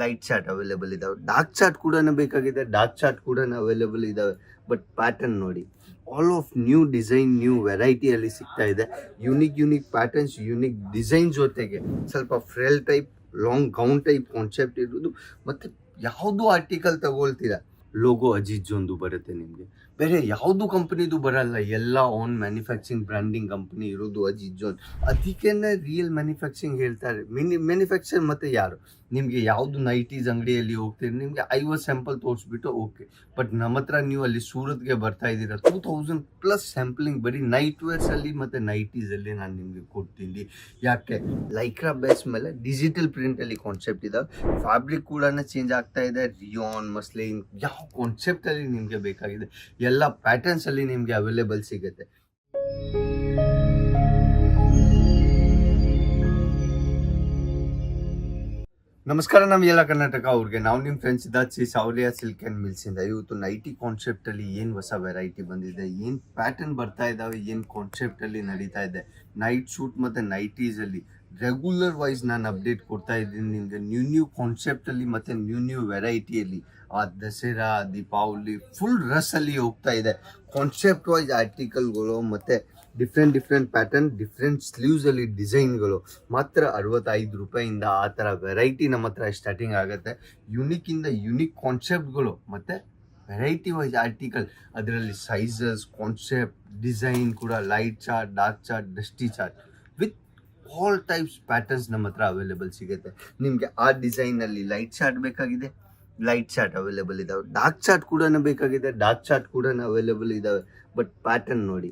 Light chart available ಇದಾವೆ. Dark chart ಕೂಡ ಬೇಕಾಗಿದೆ ಡಾರ್ಕ್ ಚಾರ್ಟ್ ಕೂಡ ಅವೈಲೇಬಲ್ ಇದಾವೆ. ಬಟ್ ಪ್ಯಾಟರ್ನ್ ನೋಡಿ all of new design new ವೆರೈಟಿಯಲ್ಲಿ ಸಿಗ್ತಾ ಇದೆ. Unique unique patterns unique design ಜೊತೆಗೆ ಸ್ವಲ್ಪ frill type long gown type concept ಇರೋದು ಮತ್ತು ಯಾವುದು ಆರ್ಟಿಕಲ್ ತಗೊಳ್ತೀರಾ? ಲೋಗೋ ಅಜಿಜ್ ಒಂದು ಬರುತ್ತೆ ನಿಮಗೆ. ಬೇರೆ ಯಾವುದು ಕಂಪ್ನಿದು ಬರಲ್ಲ. ಎಲ್ಲ ಓನ್ ಮ್ಯಾನುಫ್ಯಾಕ್ಚರಿಂಗ್ ಬ್ರ್ಯಾಂಡಿಂಗ್ ಕಂಪ್ನಿ ಇರೋದು ಅಜಿಜ್ಜೋನ್ ಜೋನ್. ಅದಕ್ಕೇನೆ ರಿಯಲ್ ಮ್ಯಾನುಫ್ಯಾಕ್ಚರಿಂಗ್ ಹೇಳ್ತಾರೆ. ಮಿನಿ ಮ್ಯಾನುಫ್ಯಾಕ್ಚರ್ ಮತ್ತೆ ಯಾರು? ನಿಮಗೆ ಯಾವುದು ನೈಟೀಸ್ ಅಂಗಡಿಯಲ್ಲಿ ಹೋಗ್ತೀರಿ, ನಿಮಗೆ ಐವತ್ತು ಸ್ಯಾಂಪಲ್ ತೋರಿಸ್ಬಿಟ್ಟು ಓಕೆ ಬಟ್ ನಮ್ಮ ಹತ್ರ ನೀವು ಅಲ್ಲಿ ಸೂರತ್ಗೆ ಬರ್ತಾ ಇದ್ದೀರಾ ಟೂ ತೌಸಂಡ್ ಪ್ಲಸ್ ಸ್ಯಾಂಪಲಿಂಗ್ ಬರೀ ನೈಟ್ ವೇರ್ಸಲ್ಲಿ ಮತ್ತು ನೈಟೀಸಲ್ಲಿ ನಾನು ನಿಮಗೆ ಕೊಡ್ತೀನಿ. ಯಾಕೆ? ಲೈಕ್ರಾ ಬೇಸ್ ಮೇಲೆ ಡಿಜಿಟಲ್ ಪ್ರಿಂಟಲ್ಲಿ ಕಾನ್ಸೆಪ್ಟ್ ಇದೆ. ಫ್ಯಾಬ್ರಿಕ್ ಕೂಡ ಚೇಂಜ್ ಆಗ್ತಾ ಇದೆ. ರಿಯೋನ್ ಮಸ್ಲಿನ್ ಯಾವ ಕಾನ್ಸೆಪ್ಟಲ್ಲಿ ನಿಮಗೆ ಬೇಕಾಗಿದೆ. ಎಲ್ಲ ಪ್ಯಾಟರ್ನ್ಸಲ್ಲಿ ನಿಮಗೆ ಅವೈಲೇಬಲ್ ಸಿಗುತ್ತೆ. ನಮಸ್ಕಾರ ನಮ್ಮ ಎಲ್ಲ ಕರ್ನಾಟಕ ಅವ್ರಿಗೆ. ನಾವು ನಿಮ್ಮ ಫ್ರೆಂಡ್ಸ್ ಇದ್ದಾಚಿ ಸಾವಲಿಯ ಸಿಲ್ಕ್ ಆ್ಯಂಡ್ ಮಿಲ್ಸಿಂದ ಇವತ್ತು ನೈಟಿ ಕಾನ್ಸೆಪ್ಟಲ್ಲಿ ಏನು ಹೊಸ ವೆರೈಟಿ ಬಂದಿದೆ? ಏನು ಪ್ಯಾಟರ್ನ್ ಬರ್ತಾ ಇದ್ದಾವೆ ಏನು ಕಾನ್ಸೆಪ್ಟಲ್ಲಿ ನಡೀತಾ ಇದೆ? ನೈಟ್ ಶೂಟ್ ಮತ್ತು ನೈಟೀಸಲ್ಲಿ ರೆಗ್ಯುಲರ್ ವೈಸ್ ನಾನು ಅಪ್ಡೇಟ್ ಕೊಡ್ತಾ ಇದ್ದೀನಿ ನಿಮಗೆ. ನ್ಯೂ ನ್ಯೂ ಕಾನ್ಸೆಪ್ಟಲ್ಲಿ ಮತ್ತು ನ್ಯೂ ನ್ಯೂ ವೆರೈಟಿಯಲ್ಲಿ ಆ ದಸರಾ, ದೀಪಾವಳಿ ಫುಲ್ ರಸಲ್ಲಿ ಹೋಗ್ತಾ ಇದೆ. ಕಾನ್ಸೆಪ್ಟ್ ವೈಸ್ ಆರ್ಟಿಕಲ್ಗಳು ಮತ್ತು ಡಿಫ್ರೆಂಟ್ ಡಿಫ್ರೆಂಟ್ ಪ್ಯಾಟರ್ನ್ ಡಿಫ್ರೆಂಟ್ ಸ್ಲೀವ್ಸಲ್ಲಿ ಡಿಸೈನ್ಗಳು ಮಾತ್ರ ಅರವತ್ತೈದು ರೂಪಾಯಿಂದ ಆ ಥರ ವೆರೈಟಿ ನಮ್ಮ ಹತ್ರ ಸ್ಟಾರ್ಟಿಂಗ್ ಆಗುತ್ತೆ. ಯುನಿಕ್ಕಿಂದ ಯುನಿಕ್ ಕಾನ್ಸೆಪ್ಟ್ಗಳು ಮತ್ತು ವೆರೈಟಿ ವೈಸ್ ಆರ್ಟಿಕಲ್ ಅದರಲ್ಲಿ ಸೈಜಸ್ ಕಾನ್ಸೆಪ್ಟ್ ಡಿಸೈನ್ ಕೂಡ light chart dark chart dusty chart all types patterns ನಮ್ಮ ಹತ್ರ ಅವೈಲೇಬಲ್ ಸಿಗುತ್ತೆ. ನಿಮಗೆ ಆ ಡಿಸೈನಲ್ಲಿ ಲೈಟ್ ಚಾರ್ಟ್ ಬೇಕಾಗಿದೆ. ಲೈಟ್ ಚಾರ್ಟ್ ಅವೈಲೇಬಲ್ ಇದಾವೆ. ಡಾರ್ಕ್ ಚಾರ್ಟ್ ಕೂಡ ಬೇಕಾಗಿದೆ. ಡಾರ್ಕ್ ಚಾರ್ಟ್ ಕೂಡ ಅವೈಲೇಬಲ್ ಇದ್ದಾವೆ ಬಟ್ ಪ್ಯಾಟರ್ನ್ ನೋಡಿ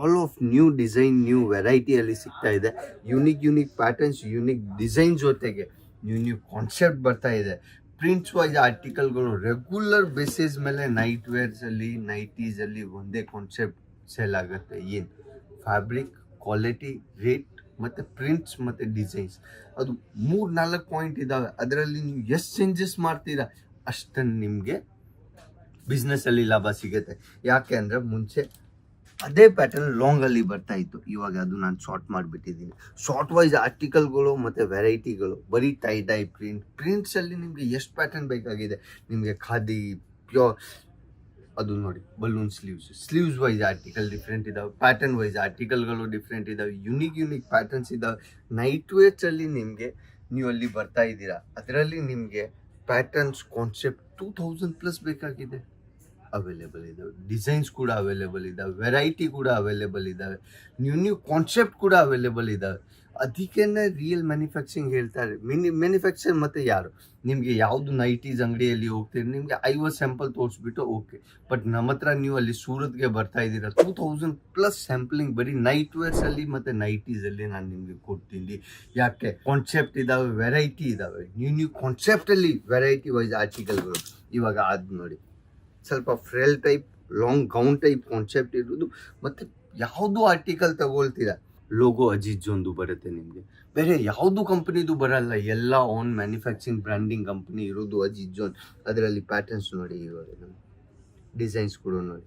all of new design new ವೆರೈಟಿಯಲ್ಲಿ ಸಿಗ್ತಾ ಇದೆ. Unique unique patterns unique design ಜೊತೆಗೆ ನ್ಯೂ ನ್ಯೂ ಕಾನ್ಸೆಪ್ಟ್ ಬರ್ತಾ ಇದೆ. ಪ್ರಿಂಟ್ಸ್ ವೈಸ್ ಆರ್ಟಿಕಲ್ಗಳು ರೆಗ್ಯುಲರ್ ಬೇಸಿಸ್ ಮೇಲೆ ನೈಟ್ ವೇರ್ಸಲ್ಲಿ ನೈಟೀಸಲ್ಲಿ ಒಂದೇ ಕಾನ್ಸೆಪ್ಟ್ ಸೇಲ್ ಆಗುತ್ತೆ. ಏನು? ಫ್ಯಾಬ್ರಿಕ್ ಕ್ವಾಲಿಟಿ ರೇಟ್ ಮತ್ತು ಪ್ರಿಂಟ್ಸ್ ಮತ್ತು ಡಿಸೈನ್ಸ್ ಅದು ಮೂರು, ನಾಲ್ಕು ಪಾಯಿಂಟ್ ಇದ್ದಾವೆ ಅದರಲ್ಲಿ ನೀವು ಎಷ್ಟು ಚೇಂಜಸ್ ಮಾಡ್ತೀರಾ ಅಷ್ಟನ್ನು ನಿಮಗೆ ಬಿಸ್ನೆಸ್ಸಲ್ಲಿ ಲಾಭ ಸಿಗುತ್ತೆ. ಯಾಕೆ ಅಂದರೆ ಮುಂಚೆ ಅದೇ ಪ್ಯಾಟರ್ನ್ ಲಾಂಗಲ್ಲಿ ಬರ್ತಾ ಇತ್ತು. ಇವಾಗ ಅದು ನಾನು ಶಾರ್ಟ್ ಮಾಡಿಬಿಟ್ಟಿದ್ದೀನಿ. ಶಾರ್ಟ್ ವೈಸ್ ಆರ್ಟಿಕಲ್ಗಳು ಮತ್ತು ವೆರೈಟಿಗಳು ಬರೀ ಟೈ ಟೈ ಪ್ರಿಂಟ್ ಪ್ರಿಂಟ್ಸಲ್ಲಿ ನಿಮಗೆ ಎಷ್ಟು ಪ್ಯಾಟರ್ನ್ ಬೇಕಾಗಿದೆ? ನಿಮಗೆ ಖಾದಿ ಪ್ಯೂರ್ ಅದು ನೋಡಿ balloon sleeves sleeves wise article different ಇದಾವೆ ಪ್ಯಾಟರ್ನ್ ವೈಸ್ ಆರ್ಟಿಕಲ್ಗಳು ಡಿಫ್ರೆಂಟ್ ಇದಾವೆ ಯುನಿಕ್ ಯುನಿಕ್ ಪ್ಯಾಟರ್ನ್ಸ್ ಇದಾವೆ. ನೈಟ್ ವೇರ್ಸಲ್ಲಿ ನಿಮಗೆ ನೀವು ಅಲ್ಲಿ ಬರ್ತಾ ಇದ್ದೀರಾ. ಅದರಲ್ಲಿ ನಿಮಗೆ patterns concept two thousand plus ಬೇಕಾಗಿದೆ. ಅವೈಲೇಬಲ್ ಇದಾವೆ. ಡಿಸೈನ್ಸ್ ಕೂಡ ಅವೈಲೇಬಲ್ ಇದ್ದಾವೆ ವೆರೈಟಿ ಕೂಡ ಅವೈಲೇಬಲ್ ಇದ್ದಾವೆ ನ್ಯೂ ನ್ಯೂ ಕಾನ್ಸೆಪ್ಟ್ ಕೂಡ ಅವೈಲೇಬಲ್ ಇದ್ದಾವೆ ಅದಕ್ಕೇನೆ ರಿಯಲ್ ಮ್ಯಾನುಫ್ಯಾಕ್ಚರಿಂಗ್ ಹೇಳ್ತಾರೆ. ಮಿನಿ ಮ್ಯಾನುಫ್ಯಾಕ್ಚರ್ ಮತ್ತು ಯಾರು? ನಿಮಗೆ ಯಾವುದು ನೈಟೀಸ್ ಅಂಗಡಿಯಲ್ಲಿ ಹೋಗ್ತೀರಿ, ನಿಮಗೆ ಐವತ್ತು ಸ್ಯಾಂಪಲ್ ತೋರಿಸ್ಬಿಟ್ಟು ಓಕೆ ಬಟ್ ನಮ್ಮ ಹತ್ರ ನೀವು ಅಲ್ಲಿ ಸೂರತ್ಗೆ ಬರ್ತಾ ಇದ್ದೀರಾ ಟೂ ತೌಸಂಡ್ ಪ್ಲಸ್ ಸ್ಯಾಂಪಲಿಂಗ್ ಬರೀ ನೈಟ್ ವೇರ್ಸಲ್ಲಿ ಮತ್ತು ನೈಟೀಸಲ್ಲಿ ನಾನು ನಿಮಗೆ ಕೊಡ್ತೀನಿ. ಯಾಕೆ? ಕಾನ್ಸೆಪ್ಟ್ ಇದ್ದಾವೆ ವೆರೈಟಿ ಇದ್ದಾವೆ ನ್ಯೂ ನ್ಯೂ ಕಾನ್ಸೆಪ್ಟಲ್ಲಿ ವೆರೈಟಿ ವೈಸ್ ಆರ್ಟಿಕಲ್ಗಳು ಇವಾಗ ಅದು ನೋಡಿ. ಸ್ವಲ್ಪ frill type, long gown type concept ಇರೋದು. ಮತ್ತು ಯಾವುದು ಆರ್ಟಿಕಲ್ ತಗೊಳ್ತೀರಾ ಲೋಗೋ ಅಜಿಜ್ ಒಂದು ಬರುತ್ತೆ ನಿಮಗೆ. ಬೇರೆ ಯಾವುದು ಕಂಪ್ನಿದು ಬರಲ್ಲ. ಎಲ್ಲ ಓನ್ ಮ್ಯಾನುಫ್ಯಾಕ್ಚರಿಂಗ್ ಬ್ರ್ಯಾಂಡಿಂಗ್ ಕಂಪ್ನಿ ಇರೋದು ಅಜಿಜ್ ಜೋನ್ ಅದರಲ್ಲಿ ಪ್ಯಾಟರ್ನ್ಸ್ ನೋಡಿ ಇವಾಗ ಡಿಸೈನ್ಸ್ ಕೂಡ ನೋಡಿ.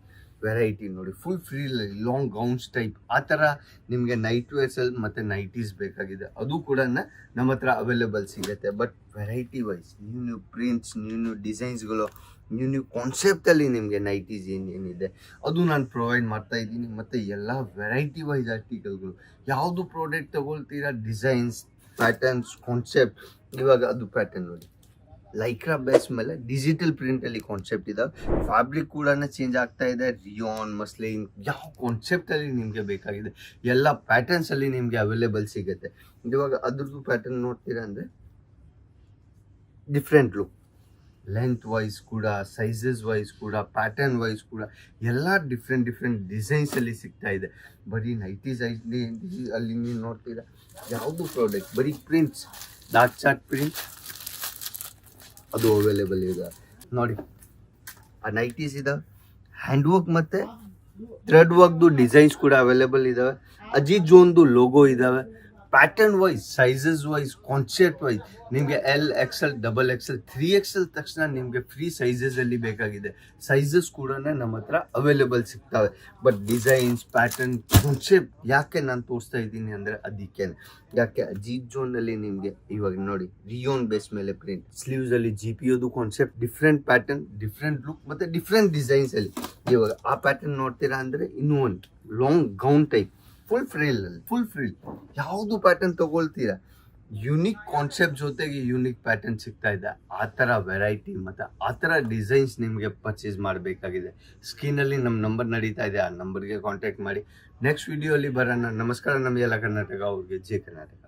ವೆರೈಟಿ ನೋಡಿ. Full free long gowns type ಆ ಥರ ನಿಮಗೆ ನೈಟ್ ವೇರ್ಸಲ್ಲಿ ಮತ್ತು ನೈಟೀಸ್ ಬೇಕಾಗಿದೆ. ಅದು ಕೂಡ ನಮ್ಮ ಹತ್ರ ಅವೈಲೇಬಲ್ ಸಿಗುತ್ತೆ. But variety wise new new prints new new ಡಿಸೈನ್ಸ್ಗಳು new new ಕಾನ್ಸೆಪ್ಟಲ್ಲಿ ನಿಮಗೆ ನೈಟೀಸ್ ಏನೇನಿದೆ ಅದು ನಾನು ಪ್ರೊವೈಡ್ ಮಾಡ್ತಾ ಇದ್ದೀನಿ. ಮತ್ತು ಎಲ್ಲ ವೆರೈಟಿ ವೈಸ್ ಆರ್ಟಿಕಲ್ಗಳು ಯಾವುದು ಪ್ರಾಡಕ್ಟ್ ತಗೊಳ್ತೀರಾ? ಡಿಸೈನ್ಸ್ ಪ್ಯಾಟರ್ನ್ಸ್ ಕಾನ್ಸೆಪ್ಟ್ ಇವಾಗ ಅದು ಪ್ಯಾಟರ್ನ್ ನೋಡಿ. ಲೈಕ್ರಾ ಬೇಸ್ ಮೇಲೆ ಡಿಜಿಟಲ್ ಪ್ರಿಂಟಲ್ಲಿ ಕಾನ್ಸೆಪ್ಟ್ ಇದೆ. ಫ್ಯಾಬ್ರಿಕ್ ಕೂಡ ಚೇಂಜ್ ಆಗ್ತಾ ಇದೆ. ರಿಯಾನ್ ಮಸ್ಲಿನ್ ಯಾವ ಕಾನ್ಸೆಪ್ಟಲ್ಲಿ ನಿಮಗೆ ಬೇಕಾಗಿದೆ. ಎಲ್ಲ ಪ್ಯಾಟರ್ನ್ಸಲ್ಲಿ ನಿಮಗೆ ಅವೈಲೇಬಲ್ ಸಿಗುತ್ತೆ. ಇವಾಗ ಅದ್ರದ್ದು ಪ್ಯಾಟರ್ನ್ ನೋಡ್ತೀರಾ ಅಂದರೆ ಡಿಫ್ರೆಂಟ್ ಲುಕ್ ಲೆಂತ್ ವೈಸ್ ಕೂಡ ಸೈಜಸ್ ವೈಸ್ ಕೂಡ ಪ್ಯಾಟರ್ನ್ ವೈಸ್ ಕೂಡ ಎಲ್ಲ ಡಿಫ್ರೆಂಟ್ ಡಿಫ್ರೆಂಟ್ ಡಿಸೈನ್ಸಲ್ಲಿ ಸಿಗ್ತಾ ಇದೆ. ಬರೀ ನೈಟಿ ಸೈಜ್ ಅಲ್ಲಿ ನೀವು ನೋಡ್ತೀರಾ? ಯಾವುದು ಪ್ರಾಡಕ್ಟ್ ಬರೀ ಪ್ರಿಂಟ್ಸ್ ಡಾರ್ಕ್ ಚಾರ್ಟ್ ಪ್ರಿಂಟ್ ಅದು ಅವೈಲೇಬಲ್ ಇದೆ. ನೋಡಿ, ಆ ನೈಟೀಸ್ ಇದೆ ಹ್ಯಾಂಡ್ ವರ್ಕ್ ಮತ್ತು ಥ್ರೆಡ್ ವರ್ಕ್ದು ಡಿಸೈನ್ಸ್ ಕೂಡ ಅವೈಲೇಬಲ್ ಇದ್ದಾವೆ ಅಜಿತ್ ಜೋನ್ದು ಲೋಗೋ ಇದ್ದಾವೆ pattern wise sizes wise concept wise ನಿಮಗೆ L X L double XL three XL ತಕ್ಷಣ ನಿಮಗೆ ಫ್ರೀ ಸೈಜಸಲ್ಲಿ ಬೇಕಾಗಿದೆ. ಸೈಜಸ್ ಕೂಡ ನಮ್ಮ ಹತ್ರ ಅವೈಲೇಬಲ್ ಸಿಗ್ತವೆ. ಬಟ್ ಡಿಸೈನ್ಸ್ ಪ್ಯಾಟರ್ನ್ ಕಾನ್ಸೆಪ್ಟ್ ಯಾಕೆ ನಾನು ತೋರಿಸ್ತಾ ಇದ್ದೀನಿ ಅಂದರೆ ಅದಕ್ಕೆ ಯಾಕೆ? ಅಜೀತ್ ಜೋನಲ್ಲಿ ನಿಮಗೆ ಇವಾಗ ನೋಡಿ ರಿಯೋನ್ ಬೇಸ್ ಮೇಲೆ ಪ್ರಿಂಟ್ ಸ್ಲೀವ್ಸಲ್ಲಿ G P ಯೋದು concept different pattern different look ಮತ್ತು ಡಿಫ್ರೆಂಟ್ ಡಿಸೈನ್ಸಲ್ಲಿ ಇವಾಗ ಆ ಪ್ಯಾಟರ್ನ್ ನೋಡ್ತೀರಾ ಅಂದರೆ ಇನ್ನೂ ಒಂದು long gown type full frill ಅಲ್ಲಿ ಫುಲ್ ಫ್ರಿಲ್ ಯಾವುದು ಪ್ಯಾಟರ್ನ್ ತಗೊಳ್ತೀರಾ? ಯುನಿಕ್ ಕಾನ್ಸೆಪ್ಟ್ ಜೊತೆಗೆ ಯುನಿಕ್ ಪ್ಯಾಟರ್ನ್ ಸಿಗ್ತಾ ಇದೆ. ಆ ಥರ ವೆರೈಟಿ ಮತ್ತು ಆ ಥರ ಡಿಸೈನ್ಸ್ ನಿಮಗೆ ಪರ್ಚೇಸ್ ಮಾಡಬೇಕಾಗಿದೆ. ಸ್ಕ್ರೀನಲ್ಲಿ ನಮ್ಮ ನಂಬರ್ ನಡೀತಾ ಇದೆ. ಆ ನಂಬರ್ಗೆ ಕಾಂಟ್ಯಾಕ್ಟ್ ಮಾಡಿ. ನೆಕ್ಸ್ಟ್ ವಿಡಿಯೋಲಿ ಬರೋಣ. ನಮಸ್ಕಾರ. ನಮಗೆಲ್ಲ ಕರ್ನಾಟಕ ಅವ್ರಿಗೆ. ಜೆ ಕರ್ನಾಟಕ.